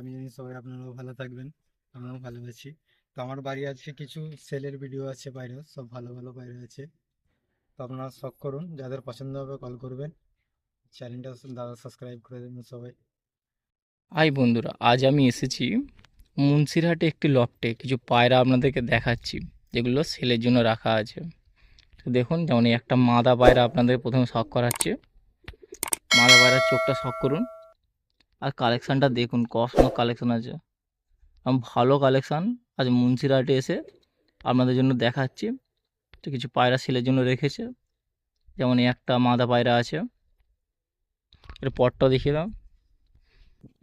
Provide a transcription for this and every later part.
আমি জানি সবাই আপনারাও ভালো থাকবেন, আমরাও ভালো আছি। তো আমার বাড়ি আছে কিছু সেলের ভিডিও আছে বাইরে সব ভালো ভালো বাইরে আছে। তো আপনারা শখ করুন, যাদের পছন্দ হবে কল করবেন। চ্যানেলটা দাদা সাবস্ক্রাইব করে দেবেন সবাই। হাই বন্ধুরা, আজ আমি এসেছি মুন্সিরহাটে একটি লফটে কিছু পায়রা আপনাদেরকে দেখাচ্ছি, যেগুলো সেলের জন্য রাখা আছে। তো দেখুন, যেমন একটা মাদা পায়রা আপনাদের প্রথমে শখ করাচ্ছে। মাদা পায়রার চোখটা শখ করুন। আর কালেকশানটা দেখুন কসমো কালেকশান আছে। ভালো কালেকশান আজ মুন্সিরহাটে এসে আপনাদের জন্য দেখাচ্ছি। তো কিছু পায়রা সেলের জন্য রেখেছে। যেমন একটা মাদা পায়রা আছে। এর পটটাও দেখিয়ে দাও।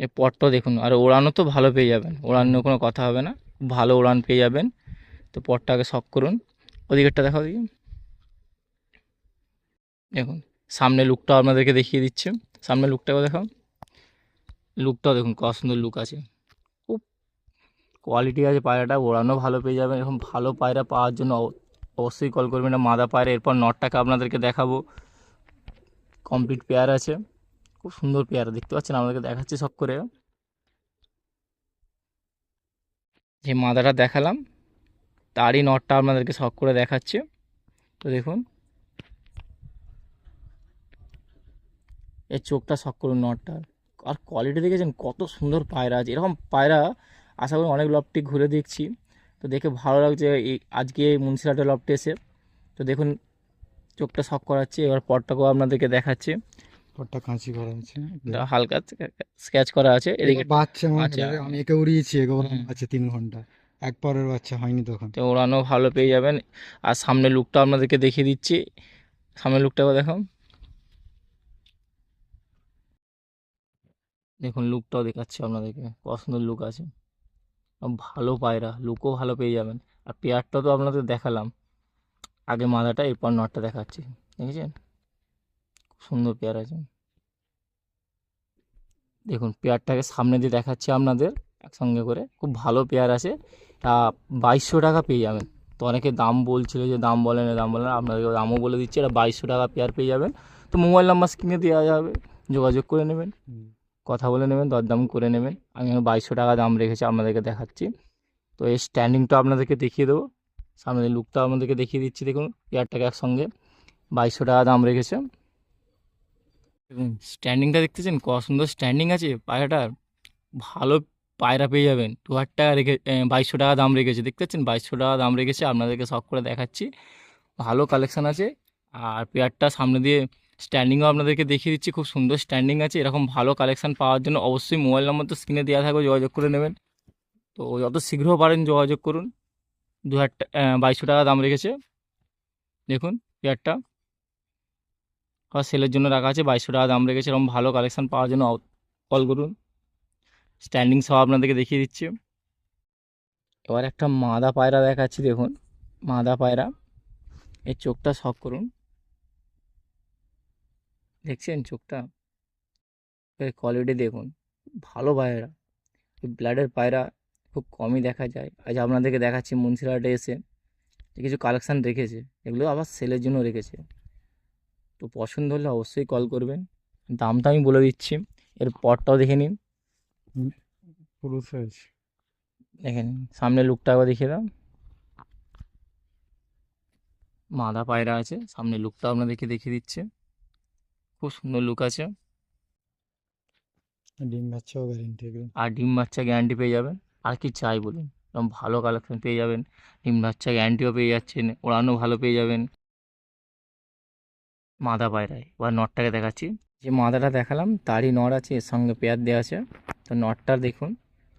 এই পটটাও দেখুন, আর ওড়ানো তো ভালো পেয়ে যাবেন। ওড়ানো কোনো কথা হবে না। ভালো ওড়ান পেয়ে যাবেন। তো পটটাকে শখ করুন। ওদিকেরটা দেখাও দিকে দেখুন, সামনে লুকটাও আপনাদেরকে দেখিয়ে দিচ্ছে। সামনে লুকটাও দেখাও। লুকটাও দেখুন কত সুন্দর লুক আছে। খুব কোয়ালিটি আছে পায়রাটা, ওড়ানো ভালো পেয়ে যাবেন এরকম ভালো পায়রা পাওয়ার জন্য অব- অবশ্যই কল করবেন মাদা পায়রা। এরপর নটটাকে আপনাদেরকে দেখাবো। কমপ্লিট পেয়ার আছে। খুব সুন্দর পেয়ারা দেখতে পাচ্ছেন? আমাদেরকে দেখাচ্ছি সব করে। যে মাদাটা দেখালাম, তারই নটটা আপনাদেরকে শখ করে দেখাচ্ছে। তো দেখুন। এর চোখটা শখ করুন নটটার। আর কোয়ালিটি দেখেছেন কত সুন্দর পায়রা আছে। এরকম পায়রা আশা করি অনেক লপটি ঘুরে দেখছি। তো দেখে ভালো লাগছে এই আজকে মুন্সিরহাটের লপটে এসে। তো দেখুন চোখটা শখ করাচ্ছে এবার পটটাকেও আপনাদেরকে দেখাচ্ছে। পটটা কাঁচি করা আছে। হালকা স্কেচ করা আছে এদিকে বাচ্চা আচ্ছা। আমি একে উড়িয়েছি আছে তিন ঘণ্টা। এক পরের বাচ্চা হয়নি তখন। তো ওড়ানো ভালো পেয়ে যাবেন। আর সামনে লুকটা আপনাদেরকে দেখিয়ে দিচ্ছি। সামনে লুকটাকে দেখো দেখুন লুকটাও দেখাচ্ছি আপনাদেরকে। কত সুন্দর লুক আছে ভালো পায়রা লুকও ভালো পেয়ে যাবেন। আর পেয়ারটা তো আপনাদের দেখালাম। আগে মাদাটা এরপর নটটা দেখাচ্ছি। দেখেছেন? খুব সুন্দর পেয়ার আছে। দেখুন পেয়ারটাকে সামনে দিয়ে দেখাচ্ছি আপনাদের, একসঙ্গে করে। খুব ভালো পেয়ার আছে। তা বাইশশো টাকা পেয়ে যাবেন। তো অনেকে দাম বলছিল যে, দাম বলেন দাম বলেন আপনাদেরকে দামও বলে দিচ্ছি। এটা বাইশশো টাকা পেয়ার পেয়ে যাবেন। তো মোবাইল নাম্বার স্ক্রিনে দেওয়া যাবে। যোগাযোগ করে নেবেন। কথা বলে নেবেন, দরদাম করে নেবেন। আমি বাইশশো টাকা দাম রেখেছি আপনাদেরকে দেখাচ্ছি। তো এই স্ট্যান্ডিংটা আপনাদেরকে দেখিয়ে দেবো। সামনে লুকটা আপনাদেরকে দেখিয়ে দিচ্ছি। দেখুন পেয়ারটাকে একসঙ্গে বাইশশো টাকা দাম রেখেছে। স্ট্যান্ডিংটা দেখতেছেন? কত সুন্দর স্ট্যান্ডিং আছে। পায়রাটার ভালো পায়রা পেয়ে যাবেন। দু হাজার টাকা রেখে বাইশশো টাকা দাম রেখেছে। দেখতে পাচ্ছেন বাইশশো টাকা দাম রেখেছে। আপনাদেরকে শখ করে দেখাচ্ছি। ভালো কালেকশান আছে। আর পেয়ারটা সামনে দিয়ে স্ট্যান্ডিংও আপনাদেরকে দেখিয়ে দিচ্ছি, খুব সুন্দর স্ট্যান্ডিং আছে। এরকম ভালো কালেকশান পাওয়ার জন্য অবশ্যই মোবাইল নম্বর তো স্ক্রিনে দেওয়া থাকবে, যোগাযোগ করে নেবেন। তো যত শীঘ্র পারেন যোগাযোগ করুন। দু হাজার বাইশশো টাকা দাম রেখেছে। দেখুন পেয়ারটা আর সেলের জন্য রাখা আছে, বাইশশো টাকা দাম রেখেছে। এরকম ভালো কালেকশান পাওয়ার জন্য কল করুন। স্ট্যান্ডিং সহ আপনাদেরকে দেখিয়ে দিচ্ছি। এবার একটা মাদা পায়রা দেখাচ্ছি, দেখুন। মাদা পায়রা। এর চোখটা শখ করুন। দেখছেন চোখটা? কোয়ালিটি দেখুন ভালো পায়রা। ব্লাডের পায়রা খুব কমই দেখা যায়। আজ আপনাদেরকে দেখাচ্ছি মুন্সিরহাটে এসে কিছু কালেকশান রেখেছে এগুলো আবার সেলের জন্য রেখেছে। তো পছন্দ হলে অবশ্যই কল করবেন। দামটা আমি বলে দিচ্ছি এর পরটাও দেখে নিন। পুরো সাইজ দেখেন সামনে লুকটা একবার দেখিয়ে দাও। মাদা পায়রা আছে সামনে লুকটা আপনাদেরকে দেখিয়ে দিচ্ছে। খুব সুন্দর লুক আছে। ডিম বাচ্চাও গ্যারেন্টি আর ডিম বাচ্চা গ্যারান্টি পেয়ে যাবেন। আর কি চাই বলুন? একদম ভালো কালেকশন পেয়ে যাবেন। ডিম বাচ্চা গ্যারান্টিও পেয়ে যাচ্ছেন। ওড়ানো ভালো পেয়ে যাবেন। মাদা পায়রায়। বা নটটাকে দেখাচ্ছি। যে মাদাটা দেখালাম তারই নড় আছে এর সঙ্গে পেয়ার দেওয়া আছে। তো নটটা দেখুন।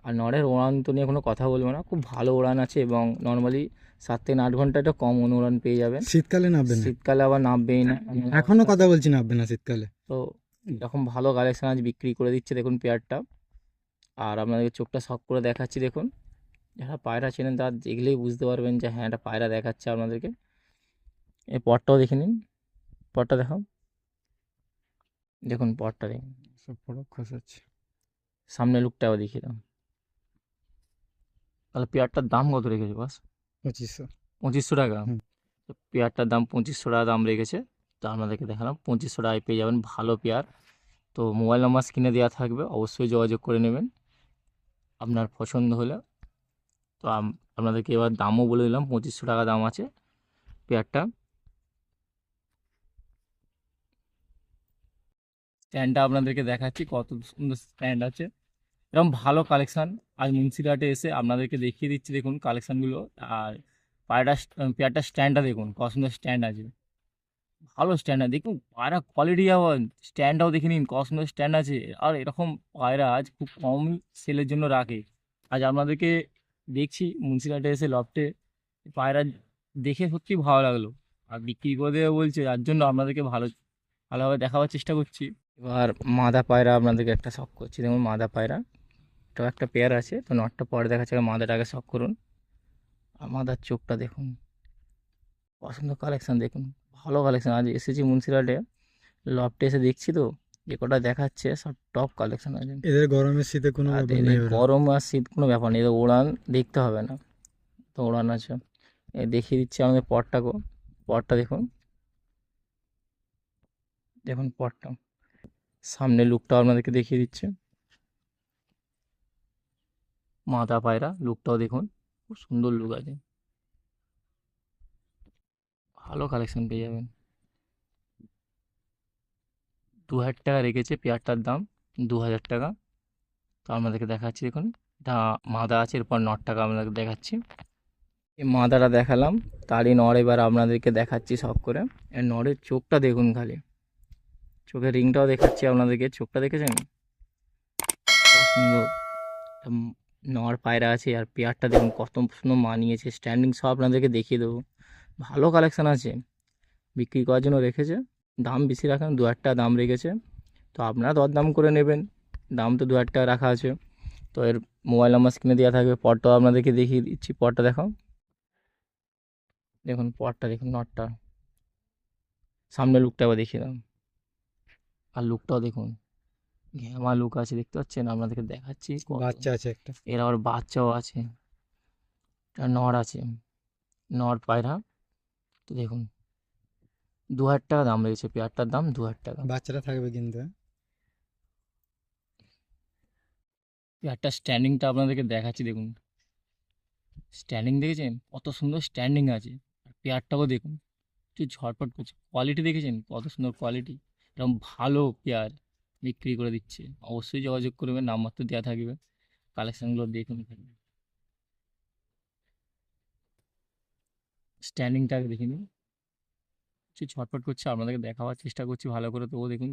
আর নড়ের ওড়ান তো নিয়ে কোনো কথা বলব না। খুব ভালো ওড়ান আছে এবং নর্মালি সাত থেকে আট ঘণ্টা একটা কম অনুড়ান পেয়ে যাবেন। শীতকালে নামবে না? শীতকালে আবার নামবেই না। এখনও কথা বলছি নামবে না শীতকালে। তো এরকম ভালো কালেকশন আজ বিক্রি করে দিচ্ছে দেখুন পেয়ারটা আর আপনাদেরকে চোখটা শখ করে দেখাচ্ছি দেখুন। যারা পায়রা চেনেন তারা দেখলেই বুঝতে পারবেন যে হ্যাঁ এটা পায়রা দেখাচ্ছে আপনাদেরকে। এই পটটাও দেখে নিন। পটটা দেখাও। দেখুন পটটা দেখুন। সব ফটক খসাচ্ছে। সামনে লুকটাও দেখিয়ে দাও। তাহলে পেয়ারটার দাম কত রেখেছে বাস? পঁচিশশো। পঁচিশশো টাকা? তো পেয়ারটার দাম পঁচিশশো টাকা দাম রেখেছে। তো আপনাদেরকে দেখালাম পঁচিশশো টাকায় পেয়ে যাবেন ভালো পেয়ার। তো মোবাইল নাম্বার স্ক্রিনে দেওয়া থাকবে অবশ্যই যোগাযোগ করে নেবেন। আপনার পছন্দ হলে। তো আপনাদেরকে এবার দামও বলে দিলাম পঁচিশশো টাকা দাম আছে পেয়ারটা। স্ট্যান্ডটা আপনাদেরকে দেখাচ্ছি কত সুন্দর স্ট্যান্ড আছে। এরকম ভালো কালেকশান আজ মুন্সিরহাটে এসে আপনাদেরকে দেখিয়ে দিচ্ছি দেখুন কালেকশানগুলো আর পায়রাটা পেয়ারটা স্ট্যান্ডটা দেখুন কত সুন্দর স্ট্যান্ড আছে। ভালো স্ট্যান্ড আছে দেখুন, পায়রা কোয়ালিটি আবার স্ট্যান্ডটাও দেখে নিন কত সুন্দর স্ট্যান্ড আছে। আর এরকম পায়রা আজ খুব কম সেলের জন্য রাখে। আজ আপনাদেরকে দেখছি মুন্সিরহাটে এসে লফটে পায়রা দেখে সত্যি ভালো লাগল। আর বিক্রি করে দেবে বলছে, যার জন্য আপনাদেরকে ভালো, ভালোভাবে দেখাবার চেষ্টা করছি। এবার মাদা পায়রা আপনাদেরকে একটা শখ করছি। দেখুন মাদা পায়রা। এটাও একটা পেয়ার আছে তো নটটা পরে দেখাচ্ছে মাদাটাকে শখ করুন। আর মাদার চোখটা দেখুন। পছন্দ কালেকশান দেখুন ভালো কালেকশান আজ এসেছি মুন্সিরহাটে লফটে এসে দেখছি তো যে কটা দেখাচ্ছে সব টপ কালেকশান আছে। এদের গরমের শীতে কোনো গরম আর শীত কোনো ব্যাপার নেই এদের উড়ান দেখতে হবে না। তো উড়ান আছে। এ দেখিয়ে দিচ্ছি আমাদের পটটাকেও পটটা দেখুন। দেখুন পটটা। সামনে লুকটাও আপনাদেরকে দেখিয়ে দিচ্ছে। মাথা পায়রা লুকটাও দেখুন। খুব সুন্দর লুক আছে। ভালো কালেকশন পেয়ে যাবেন। দু হাজার টাকা রেখেছে পেয়ারটার দাম দু হাজার টাকা। তো আপনাদেরকে দেখাচ্ছি, দেখুন। মাদা আছে, এরপর নট টাকা আপনাদেরকে দেখাচ্ছি। এই মাদাটা দেখালাম, তারই নড় এবার আপনাদেরকে দেখাচ্ছি সব করে। এর নড়ের চোখটা দেখুন খালি। চোখের রিংটাও দেখাচ্ছি আপনাদেরকে। চোখটা দেখেছেন? সুন্দর। একটা নড় পায়রা আছে আর পেয়ারটা দেখুন কত সুন্দর মানিয়েছে। স্ট্যান্ডিং সব আপনাদেরকে দেখিয়ে দেবো। ভালো কালেকশান আছে। বিক্রি করার জন্য রেখেছে। দাম বেশি রাখেন দু টাকা দাম রেখেছে। তো আপনারা দরদাম করে নেবেন। দাম তো দু টাকা রাখা আছে। তো এর মোবাইল নাম্বার স্ক্রিনে দেওয়া থাকবে। পটটাও আপনাদেরকে দেখিয়ে দিচ্ছি। পটটা দেখাও দেখুন, পটটা, দেখুন, নটটা। সামনে লুকটা আবার দেখিয়ে দাও। আর লুকটাও দেখুন। ঘ্যামা লুক আছে দেখতে পাচ্ছেন? আপনাদেরকে দেখাচ্ছি বাচ্চা আছে একটা। এর আবার বাচ্চাও আছে। একটা নর আছে। নর পায়রা। তো দেখুন দু হাজার টাকা দাম রয়েছে পেয়ারটার দাম দু হাজার টাকা। বাচ্চাটা থাকবে কিন্তু হ্যাঁ? পেয়ারটা স্ট্যান্ডিংটা আপনাদেরকে দেখাচ্ছি দেখুন। স্ট্যান্ডিং দেখেছেন? কত সুন্দর স্ট্যান্ডিং আছে। আর পেয়ারটাও দেখুন একটু ঝটপট করছে। কোয়ালিটি দেখেছেন? কত সুন্দর কোয়ালিটি এরকম ভালো পেয়ার। বিক্রি করে দিচ্ছে। অবশ্যই যোগাযোগ করবেন, নাম্বার তো দেওয়া থাকবে। কালেকশানগুলো দেখুন এখানে। স্ট্যান্ডিংটাকে দেখে নিন। একটু ছটফট করছে, আপনাদেরকে দেখাবার চেষ্টা করছি, ভালো করে তবুও দেখুন।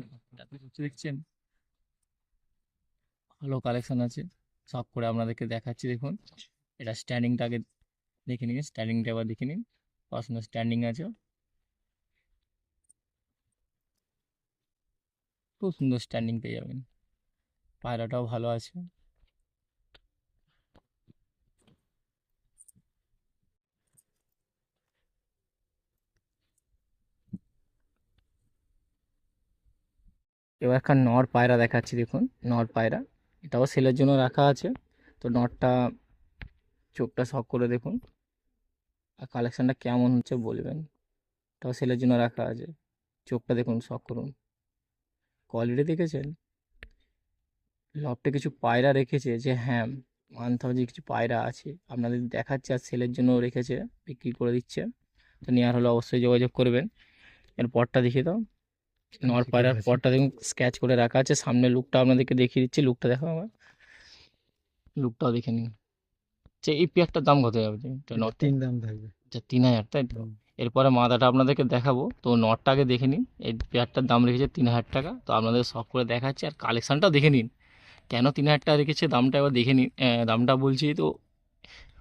দেখছেন? ভালো কালেকশন আছে। সব করে আপনাদেরকে দেখাচ্ছি, দেখুন। এটা স্ট্যান্ডিংটাকে দেখে নিন, স্ট্যান্ডিংটা এবার দেখে নিন। পছন্দ স্ট্যান্ডিং আছে। খুব সুন্দর স্ট্যান্ডিং পেয়ে যাবেন। পায়রাটাও ভালো আছে। এবার একটা নর পায়রা দেখাচ্ছি দেখুন, নর পায়রা। এটাও সেলের জন্য রাখা আছে। তো নটটা চোখটা শখ করে দেখুন। আর কালেকশানটা কেমন হচ্ছে বলবেন? এটাও সেলের জন্য রাখা আছে। চোখটা দেখুন শখ করুন। কোয়ালিটি দেখেছেন? লফটে কিছু পায়রা রেখেছে যে হ্যাঁ মানতে হবে যে কিছু পায়রা আছে আপনাদের দেখাচ্ছে আর সেলের জন্য রেখেছে বিক্রি করে দিচ্ছে। তো নেওয়ার হলে অবশ্যই যোগাযোগ করবেন। এর পরটা দেখিয়ে দাও। নর পায়রার। পরটা দেখুন স্কেচ করে রাখা আছে। সামনে লুকটা আপনাদেরকে দেখিয়ে দিচ্ছি। লুকটা দেখো আমার লুকটাও দেখে নিন। যে এই পেয়ারটার দাম কত যাবে? তিন দাম থাকবে। আচ্ছা তিন হাজার তাই তো? এরপরে মাদাটা আপনাদেরকে দেখাবো। তো নটটা আগে দেখে নিন। এই পেয়ারটার দাম রেখেছে তিন হাজার টাকা। তো আপনাদের সব করে দেখাচ্ছি। আর কালেকশানটাও দেখে নিন। কেন তিন হাজার টাকা রেখেছে? দামটা এবার দেখে নিন। দামটা বলছি তো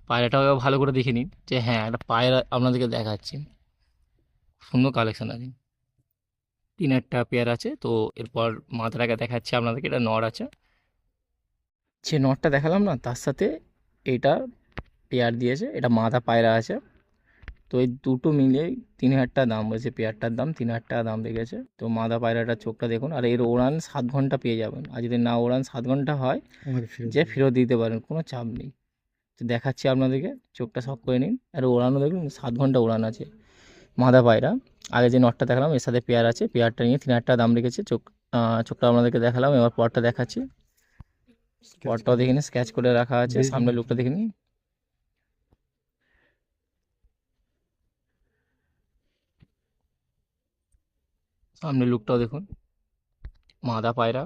পায়রাটাও এবার ভালো করে দেখে নিন। যে হ্যাঁ একটা পায়রা আপনাদেরকে দেখাচ্ছি। সুন্দর কালেকশান আছে। তিন হাজার টাকা পেয়ার আছে। তো এরপর মাথাটাকে দেখাচ্ছি আপনাদেরকে। এটা নর আছে। যে নটটা দেখালাম না, তার সাথে এটা পেয়ার দিয়েছে। এটা মাথা পায়রা আছে। তো এই দুটো মিলিয়ে তিন হাজার টাকা দাম বলছে পেয়ারটার দাম তিন হাজার টাকা দাম রেখেছে তো মাদা পায়রাটার চোখটা দেখুন আর এর ওড়ান সাত ঘণ্টা পেয়ে যাবেন। আর যদি না ওড়ান সাত ঘণ্টা হয় যে ফেরত দিতে পারেন কোনো চাপ নেই। তো দেখাচ্ছি আপনাদেরকে চোখটা শখ করে নিন। আর ওড়ানো দেখুন সাত ঘণ্টা ওড়ান আছে মাদা পায়রা। আগে যে নটটা দেখালাম এর সাথে পেয়ার আছে পেয়ারটা নিয়ে তিন হাজার টাকা দাম রেখেছে। চোখ চোখটা আপনাদেরকে দেখালাম এবার পরটা দেখাচ্ছি। পটটাও দেখে নিন স্কেচ করে রাখা আছে সামনে লুকটা দেখে নিন সামনে লুকটাও দেখুন। মাদা পায়রা।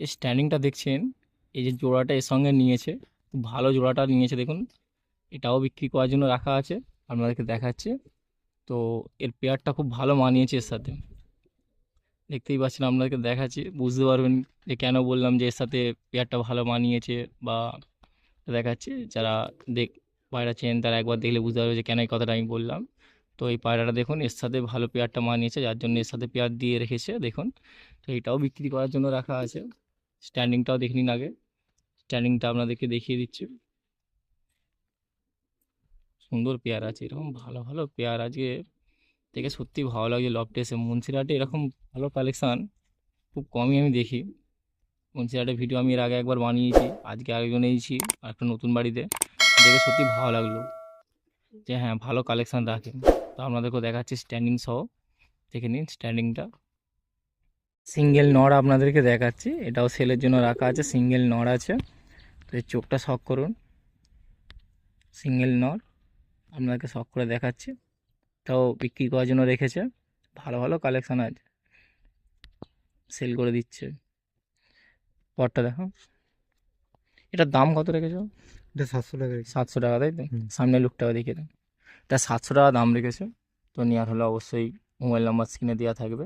এই স্ট্যান্ডিংটা দেখছেন, এই যে জোড়াটা এর সঙ্গে নিয়েছে, ভালো জোড়াটা নিয়েছে দেখুন। এটাও বিক্রি করার জন্য রাখা আছে, আপনাদেরকে দেখাচ্ছে। তো এর পেয়ারটা খুব ভালো মানিয়েছে এর সাথে। দেখতেই পাচ্ছেন, আপনাদেরকে দেখাচ্ছি, বুঝতে পারবেন যে কেন বললাম যে এর সাথে পেয়ারটা ভালো মানিয়েছে বা দেখাচ্ছি, যারা দেখ, পায়রা চেন তারা একবার দেখলে বুঝতে পারবে যে কেন এই কথাটা আমি বললাম। তো এই পায়রাটা দেখুন, এর সাথে ভালো পেয়ারটা মানিয়েছে, যার জন্য এর সাথে পেয়ার দিয়ে রেখেছে, দেখুন। তো এটাও বিক্রি করার জন্য রাখা আছে। স্ট্যান্ডিংটাও দেখে নিন আগে। স্ট্যান্ডিংটা আপনাদেরকে দেখিয়ে দিচ্ছি। সুন্দর পেয়ার আছে, এরকম ভালো ভালো পেয়ার আজকে। দেখে সত্যি ভালো লাগছে লফটে এসে মুন্সিরহাটে এরকম ভালো কালেকশান খুব কমই আমি দেখি। মুন্সিরহাটের ভিডিও আমি এর আগে একবার বানিয়েছি, আজকে আরেকজন আর একটা নতুন বাড়িতে। দেখে সত্যি ভালো লাগল। যে হ্যাঁ ভালো কালেকশান রাখে। তো আপনাদেরকেও দেখাচ্ছি স্ট্যান্ডিং সহ। দেখে নিন স্ট্যান্ডিংটা সিঙ্গেল নড় আপনাদেরকে দেখাচ্ছি। এটাও সেলের জন্য রাখা আছে সিঙ্গেল নড় আছে। তো এই চোখটা শখ করুন। সিঙ্গেল নড় আপনাদেরকে শখ করে দেখাচ্ছি। তাও বিক্রি করার জন্য রেখেছে। ভালো ভালো কালেকশান আছে। সেল করে দিচ্ছে। পরটা দেখো। এটার দাম কত রেখেছো? এটা সাতশো টাকা। সাতশো টাকা তাই তো? সামনে লুকটাও দেখিয়ে দেন এটা সাতশো টাকা দাম রেখেছে। তো নেওয়ার হলে অবশ্যই মোবাইল নাম্বার স্ক্রিনে দেওয়া থাকবে।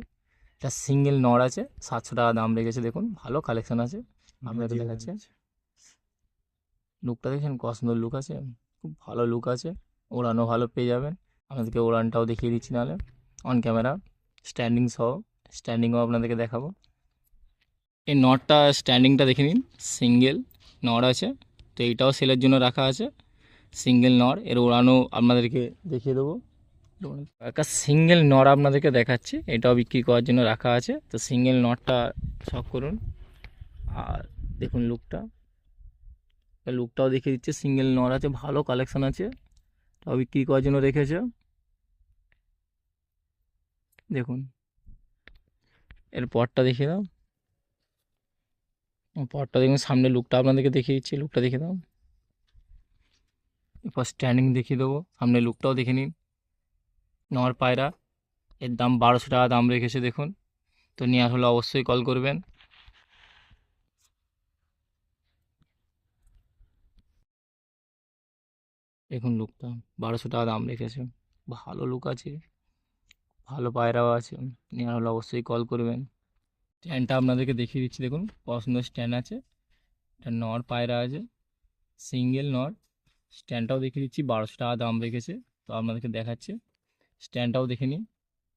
এটা সিঙ্গেল নড় আছে সাতশো টাকা দাম রেখেছে দেখুন। ভালো কালেকশন আছে। আপনাদের দেখাচ্ছে। দেখাচ্ছি। লুকটা দেখেন কত সুন্দর লুক আছে। খুব ভালো লুক আছে। ওড়ানো ভালো পেয়ে যাবেন। আপনাদেরকে ওড়ানটাও দেখিয়ে দিচ্ছি নাহলে। অন ক্যামেরা স্ট্যান্ডিং সহ। স্ট্যান্ডিংও আপনাদেরকে দেখাবো। এই নটটা স্ট্যান্ডিংটা দেখে নিন। সিঙ্গেল নড় আছে। তো এইটাও সেলের জন্য রাখা আছে। সিঙ্গেল নড় এর ওড়ানো আপনাদেরকে দেখিয়ে দেবো। একটা সিঙ্গেল নড় আপনাদেরকে দেখাচ্ছি। এটাও বিক্রি করার জন্য রাখা আছে। তো সিঙ্গেল নটটা শখ করুন। আর দেখুন লুকটা লুকটাও দেখিয়ে দিচ্ছে। সিঙ্গেল নড় আছে, ভালো কালেকশন আছে। তাও বিক্রি করার জন্য রেখেছে। দেখুন। এর পরটা দেখিয়ে দাও। পরটা দেখুন, সামনে লুকটা আপনাদেরকে দেখিয়ে দিচ্ছি লুকটা দেখে দাও। এরপর স্ট্যান্ডিং দেখিয়ে দেবো, সামনে লুকটাও দেখে নিন। নর পায়রা, এর দাম বারোশো টাকা দাম রেখেছে, দেখুন। তো নেওয়ার হলে অবশ্যই কল করবেন। দেখুন লুকটা বারোশো টাকা দাম রেখেছে। ভালো লুক আছে, ভালো পায়রাও আছে, নেওয়ার হলে অবশ্যই কল করবেন। স্ট্যান্ডটা আপনাদেরকে দেখিয়ে দিচ্ছি দেখুন কত সুন্দর স্ট্যান্ড আছে এটা নর পায়রা আছে সিঙ্গেল নর স্ট্যান্ডটাও দেখিয়ে দিচ্ছি বারোশো টাকা দাম রেখেছে তো আপনাদেরকে দেখাচ্ছে স্ট্যান্ডটাও দেখে নিন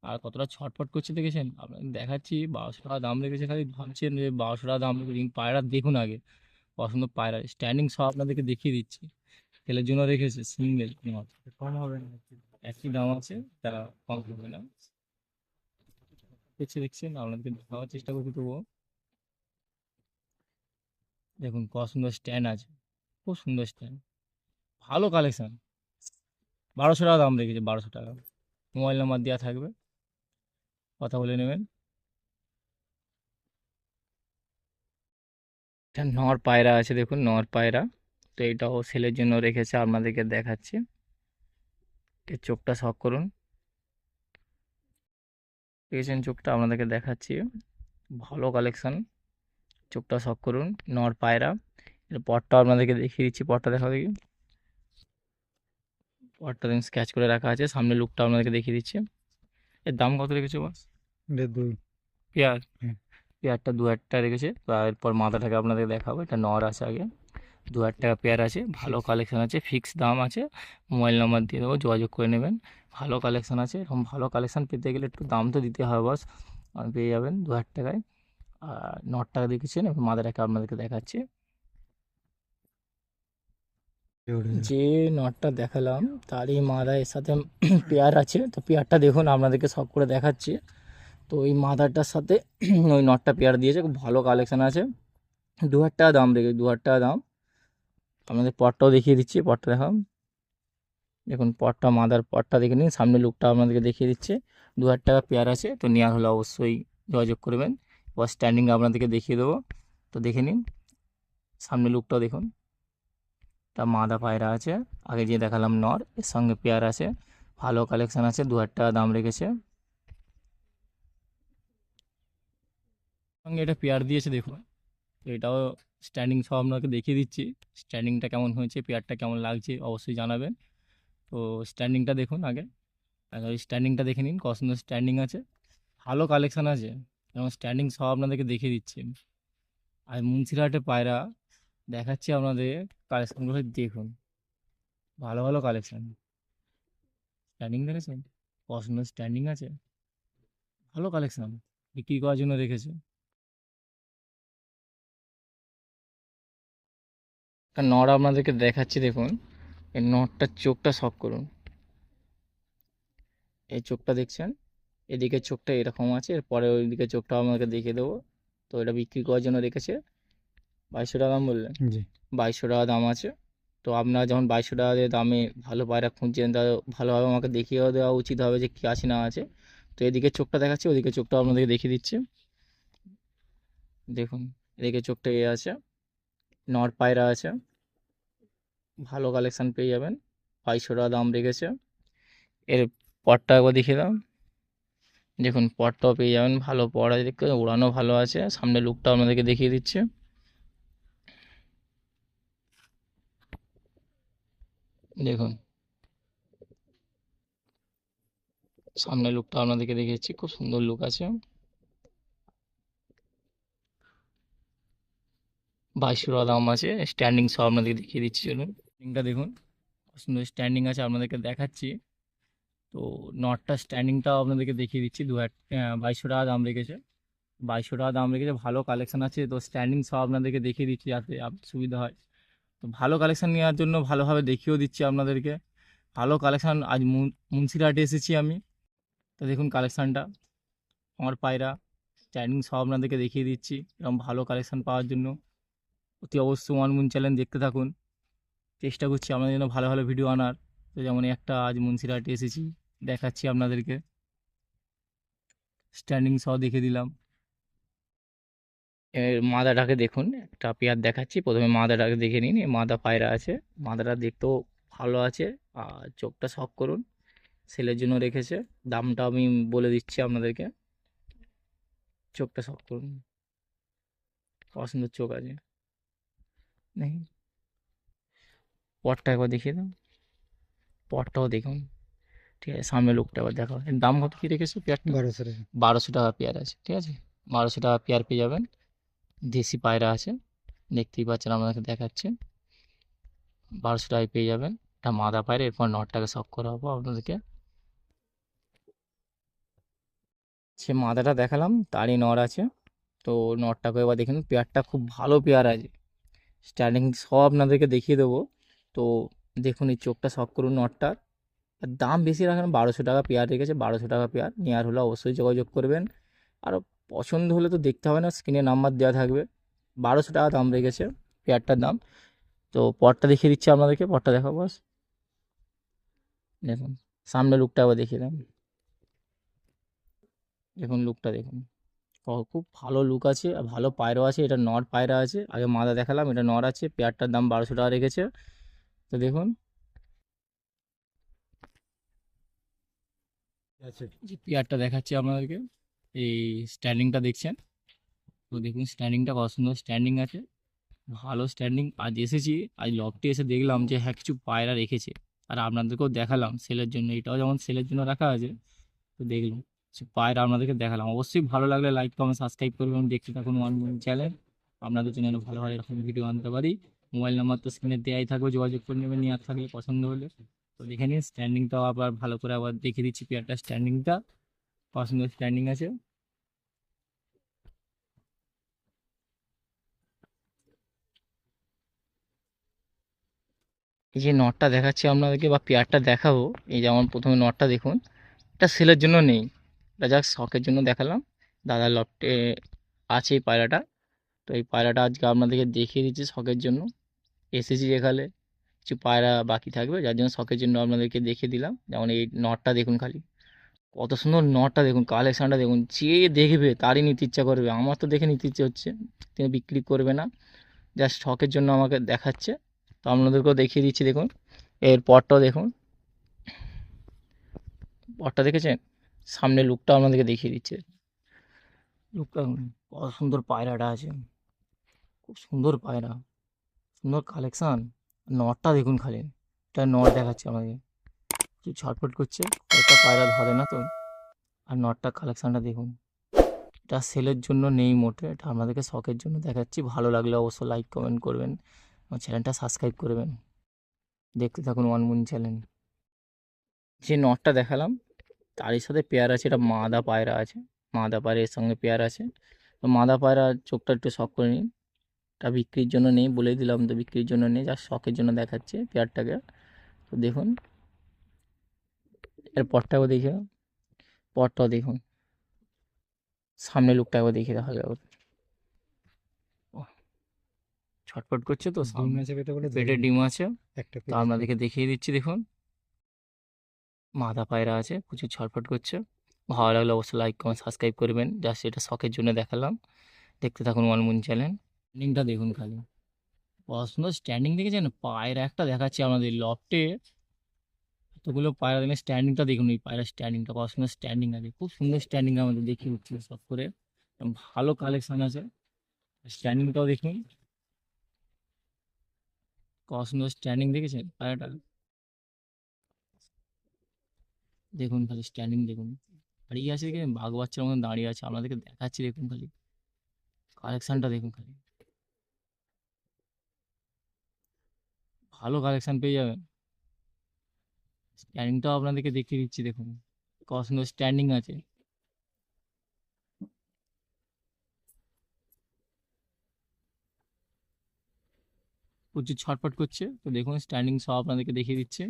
আর কতটা ছটফট করছে দেখেছেন? আপনাদের দেখাচ্ছি বারোশো টাকা দাম রেখেছে খালি ভাবছেন যে বারোশো টাকা দাম রেখেছে পায়রা দেখুন আগে পছন্দ পায়রা স্ট্যান্ডিং সব আপনাদেরকে দেখিয়ে দিচ্ছি তেলের জন্য রেখেছে সিঙ্গেল কম হবে না। একই দাম আছে তারা কম করবে না। দেখছি দেখছেন আপনাদেরকে দেখাবার চেষ্টা করছি তবুও। দেখুন, কত সুন্দর স্ট্যান্ড আছে, খুব সুন্দর স্ট্যান্ড ভালো কালেকশান বারোশো টাকা দাম রেখেছে বারোশো টাকা। মোবাইল নাম্বার দেওয়া থাকবে। কথা বলে নেবেন। এটা নর পায়রা আছে, দেখুন, নর পায়রা। তো এটাও সেলের জন্য রেখেছে, আপনাদেরকে দেখাচ্ছি। চোখটা শখ করুন। দেখেছেন চোখটা আপনাদেরকে দেখাচ্ছি। ভালো কালেকশান চোখটা শখ করুন। নর পায়রা। এর পটটা আপনাদেরকে দেখিয়ে দিচ্ছি। পটটা দেখা দেখি। পটটা দেখুন স্ক্যাচ করে রাখা আছে। সামনে লুকটা আপনাদেরকে দেখিয়ে দিচ্ছি। এর দাম কত রেখেছো বাস? দুই। পেয়ার হুম। পেয়ারটা দু টাকা রেখেছে। তো এরপর মাথাটাকে আপনাদের দেখাবো। এটা নর আছে আগে। দু হাজার টাকা পেয়ার আছে ভালো কালেকশন আছে ফিক্স দাম আছে মোবাইল নাম্বার দিয়ে দেবো যোগাযোগ করে নেবেন। ভালো কালেকশন আছে এরকম ভালো কালেকশান পেতে গেলে একটু দাম তো দিতে হবে বস পেয়ে যাবেন দু হাজার টাকায়। আর নট টাকা দেখেছেন এবার মাথাটাকে আপনাদেরকে দেখাচ্ছি। যে নটটা দেখালাম তারই মাদা এর সাথে পেয়ার আছে তো পেয়ারটা দেখুন আপনাদেরকে সব করে দেখাচ্ছি। তো ওই মাদারটার সাথে ওই নটটা পেয়ার দিয়েছে খুব ভালো কালেকশান আছে। দু হাজার টাকা দাম রেখে দু হাজার টাকা দাম। আপনাদের পটটাও দেখিয়ে দিচ্ছি, পটটা দেখাম দেখুন, পটটা, মাদার পটটা দেখে নিন সামনে লুকটা আপনাদেরকে দেখিয়ে দিচ্ছে। দু হাজার টাকা পেয়ার আছে, তো নেওয়ার হলে অবশ্যই যোগাযোগ করবেন। এবার স্ট্যান্ডিং আপনাদেরকে দেখিয়ে দেবো। তো দেখে নিন সামনে লুকটাও দেখুন। তা মাদা পায়রা আছে, আগে যে দেখালাম নর, এর সঙ্গে পেয়ার আছে। ভালো কালেকশান আছে, দু হাজার টাকা দাম রেখেছে। সঙ্গে এটা পেয়ার দিয়েছে, দেখুন। তো এটাও স্ট্যান্ডিং সব আপনাকে দেখিয়ে দিচ্ছি। স্ট্যান্ডিংটা কেমন হয়েছে পেয়ারটা কেমন লাগছে অবশ্যই জানাবেন। তো স্ট্যান্ডিংটা দেখুন আগে। ওই স্ট্যান্ডিংটা দেখে নিন কত স্ট্যান্ডিং আছে। ভালো কালেকশান আছে এবং স্ট্যান্ডিং সব আপনাদেরকে দেখিয়ে দিচ্ছি। আর মুন্সিরহাটে পায়রা, দেখাচ্ছি আপনাদের কালেকশানগুলো দেখুন। ভালো ভালো কালেকশন স্ট্যান্ডিং দেখেছেন? কত স্ট্যান্ডিং আছে? ভালো কালেকশান বিক্রি করার জন্য রেখেছে একটা নড় আপনাদেরকে দেখাচ্ছি দেখুন। এই নটটার চোখটা শখ করুন। এই চোখটা দেখছেন? এদিকে চোখটা এরকম আছে এরপরে ওই ওইদিকে চোখটা আপনাকে দেখিয়ে দেবো। তো এটা বিক্রি করার জন্য রেখেছে। বাইশশো টাকা দাম বললেন? জি। বাইশশো টাকা দাম আছে। তো আপনারা যখন বাইশশো টাকা দিয়ে দামে ভালো পায়রা খুঁজছেন তা ভালোভাবে আমাকে দেখিয়ে দেওয়া উচিত হবে যে কী আছে না আছে। তো এদিকে চোখটা দেখাচ্ছি ওদিকে চোখটা আপনাদেরকে দেখিয়ে দিচ্ছি। দেখুন এদিকে চোখটা এ আছে। নর পায়রা আছে। ভালো কালেকশান পেয়ে যাবেন। বাইশশো টাকা দাম রেখেছে। এর পটটা একবার দেখিয়ে দাও। দেখুন, পটটাও পেয়ে যাবেন। ভালো পট আছে ওড়ানো ভালো আছে। সামনে লুকটা আপনাদেরকে দেখিয়ে দিচ্ছে। দেখুন। সামনে লুকটা আপনাদেরকে দেখিয়েছি খুব সুন্দর লুক আছে। বাইশশো টাকা দাম আছে। স্ট্যান্ডিং সব আপনাদেরকে দেখিয়ে দিচ্ছি, চলুন। স্ট্যান্ডিংটা দেখুন। সুন্দর স্ট্যান্ডিং আছে, আপনাদেরকে দেখাচ্ছি। তো নটটা স্ট্যান্ডিংটাও আপনাদেরকে দেখিয়ে দিচ্ছি। দু বাইশশো টাকা দাম রেখেছে। বাইশশো টাকা দাম রেখেছে, ভালো কালেকশান আছে। তো স্ট্যান্ডিং সব আপনাদেরকে দেখিয়ে দিচ্ছি যাতে সুবিধা হয়। তো ভালো কালেকশান নেওয়ার জন্য ভালোভাবে দেখিয়েও দিচ্ছি আপনাদেরকে। ভালো কালেকশান আজ মুন- মুন্সিরহাটে এসেছি আমি। তো দেখুন কালেকশানটা আমার পায়রা স্ট্যান্ডিং সব আপনাদেরকে দেখিয়ে দিচ্ছি। এরকম ভালো কালেকশান পাওয়ার জন্য। অতি অবশ্যই ওয়ান মুন চ্যানেল দেখতে থাকুন। চেষ্টা করছি আপনাদের জন্য ভালো ভালো ভিডিও আনার। তো যেমন একটা আজ মুন্সিরহাটে এসেছি, দেখাচ্ছি আপনাদেরকে। স্ট্যান্ডিং সহ দেখে দিলাম। এর মাদাটাকে দেখুন, একটা পেয়ার দেখাচ্ছি। প্রথমে মাদাটাকে দেখে নিন মাদা পায়রা আছে। মাদাটা দেখতেও ভালো আছে, আর চোখটা শখ করুন। সেলের জন্য রেখেছে। দামটা আমি বলে দিচ্ছি আপনাদেরকে। চোখটা শখ করুন। পছন্দের চোখ আছে। নেই পটটা একবার দেখিয়ে দাও। পটটাও দেখুন। ঠিক আছে সামনে লোকটা একবার দেখো এর দাম কত কী রেখেছে? পেয়ারটা বারোশো টাকা। বারোশো টাকা পেয়ার আছে ঠিক আছে? বারোশো টাকা পেয়ার পেয়ে যাবেন। দেশি পায়রা আছে দেখতেই পাচ্ছেন আপনাকে দেখাচ্ছে। বারোশো টাকায় পেয়ে যাবেন। এটা মাদা পায়রা এরপর নটটাকে শখ করা হব আপনাদেরকে। সে মাদাটা দেখালাম তারই নর আছে। তো নটটাকে এবার দেখুন পেয়ারটা খুব ভালো পেয়ার আছে। স্ট্যান্ডিং সব আপনাদেরকে দেখিয়ে দেবো। তো দেখুন, এই চোখটা শখ করুন নটটার আর দাম বেশি রাখেন বারোশো টাকা পেয়ার রেখেছে, বারোশো টাকা পেয়ার নেওয়ার হলে অবশ্যই যোগাযোগ করবেন। আর পছন্দ হলে তো দেখতে হবে না স্ক্রিনে নাম্বার দেওয়া থাকবে। বারোশো টাকা দাম রেখেছে পেয়ারটার দাম। তো পটটা দেখিয়ে দিচ্ছি আপনাদেরকে, পটটা দেখাবো বাস। দেখুন, সামনে লুকটা আবার দেখিয়ে দেন। দেখুন লুকটা দেখুন। খুব ভালো লুক আছে ভালো পায়রা আছে এটা নর পায়রা আছে। আগে মাদা দেখালাম এটা নর আছে পেয়ারটার দাম বারোশো টাকা রেখেছে। তো দেখুন। পেয়ারটা দেখাচ্ছি আপনাদেরকে। এই স্ট্যান্ডিংটা দেখছেন? তো দেখুন স্ট্যান্ডিংটা কত সুন্দর স্ট্যান্ডিং আছে। ভালো স্ট্যান্ডিং আজ এসেছি আজ লকটি এসে দেখলাম যে হ্যাঁ কিছু পায়রা রেখেছে। আর আপনাদেরকেও দেখালাম সেলের জন্য। এটাও যেমন সেলের জন্য রাখা আছে তো দেখলাম। পায়রা আপনাদেরকে দেখালাম। অবশ্যই ভালো লাগলে লাইক কমেন্ট সাবস্ক্রাইব করবেন দেখতে থাকুন ওয়ান চ্যানেল আপনাদের জন্য ভালো ভালো এরকম ভিডিও আনতে পারি। মোবাইল নাম্বার তো স্ক্রিনে দেওয়াই থাকবে, যোগাযোগ করে নেবেন, নেওয়ার থাকলে পছন্দ হলে। তো দেখে নিন স্ট্যান্ডিংটাও আবার ভালো করে আবার দেখিয়ে দিচ্ছি পেয়ারটা। স্ট্যান্ডিংটা পছন্দ স্ট্যান্ডিং আছে। এই যে নটটা দেখাচ্ছি আপনাদেরকে বা পেয়ারটা দেখাবো। এই যেমন প্রথমে নটটা দেখুন। এটা সেলের জন্য নেই। এটা শখের জন্য দেখালাম। দাদার লফটে আছে এই পায়রাটা। তো এই পায়রাটা আজকে আপনাদেরকে দেখিয়ে দিচ্ছি শখের জন্য। এসেছি যেখানে কিছু পায়রা বাকি থাকবে, যার জন্য শখের জন্য আপনাদেরকে দেখিয়ে দিলাম। যেমন এই নটটা দেখুন খালি। কত সুন্দর নটটা দেখুন কালেকশানটা দেখুন। যে দেখবে তারই নিতে ইচ্ছা করবে। আমার তো দেখে নিতে ইচ্ছে হচ্ছে তিনি বিক্রি করবে না। জাস্ট শখের জন্য আমাকে দেখাচ্ছে। তো আপনাদেরকেও দেখিয়ে দিচ্ছি দেখুন। এর পরটাও দেখুন। পরটা দেখেছেন? সামনে লুকটা আপনাদেরকে দেখিয়ে দিচ্ছে। লুকটা কত সুন্দর পায়রাটা আছে। খুব সুন্দর পায়রা। সুন্দর কালেকশন নটটা দেখুন খালি। এটা নট দেখাচ্ছে আমাকে। একটু ছটফট করছে। একটা পায়রা ধরে না তো। আর নটটা কালেকশানটা দেখুন। এটা সেলের জন্য নেই মোটে। এটা আপনাদেরকে শখের জন্য দেখাচ্ছি। ভালো লাগলে অবশ্যই লাইক কমেন্ট করবেন। আমার চ্যানেলটা সাবস্ক্রাইব করবেন। দেখতে থাকুন ওয়ান মুন চ্যানেল যে নটটা দেখালাম তারই সাথে পেয়ার আছে এটা মাদা পায়রা আছে। মাদা পায়রার সঙ্গে পেয়ার আছে। তো মাদা পায়রা চোখটা একটু শখ করে নিন। এটা বিক্রির জন্য নেই বলে দিলাম তো বিক্রির জন্য নেই যা শখের জন্য দেখাচ্ছে পেয়ারটাকে। তো দেখুন। এর পরটাও দেখে পরটাও দেখুন। সামনে লুকটাকেও দেখে দেখা যাবে ছটফট করছে তো সামনে। আছে পেটে বলে পেটে ডিম আছে। একটা আপনাদেরকে দেখিয়ে দিচ্ছি দেখুন। মাদা পায়রা আছে, প্রচুর ছটফট করছে। ভালো লাগলে অবশ্যই লাইক কমেন্ট সাবস্ক্রাইব করবেন। জাস্ট এটা শখের জন্য দেখালাম। দেখতে থাকুন ওয়ান মুন চ্যানেল স্ট্যান্ডিংটা দেখুন খালি। পছন্দ স্ট্যান্ডিং দেখেছেন পায়রা একটা দেখাচ্ছি আমাদের লফটে এতগুলো পায়রা দেখেন স্ট্যান্ডিংটা দেখুন, এই পায়রা স্ট্যান্ডিংটা সুন্দর স্ট্যান্ডিং আছে খুব সুন্দর স্ট্যান্ডিং আমাদের দেখিয়ে উঠছে সব করে। ভালো কালেকশন আছে। স্ট্যান্ডিংটাও দেখুন। কত সুন্দর স্ট্যান্ডিং দেখেছেন পায়রাটা দেখুন খালি স্ট্যান্ডিং দেখুন। দাঁড়িয়ে আছে দেখে বাঘ বাচ্চার মতন দাঁড়িয়ে আছে, আপনাদেরকে দেখাচ্ছি দেখুন খালি। কালেকশনটা দেখুন খালি। ভালো কালেকশন পেয়ে যাবেন। স্ট্যান্ডিংটাও আপনাদেরকে দেখিয়ে দিচ্ছি দেখুন। কত সুন্দর স্ট্যান্ডিং আছে। প্রচুর ছটফট করছে। তো দেখুন স্ট্যান্ডিং সব আপনাদেরকে দেখিয়ে দিচ্ছে।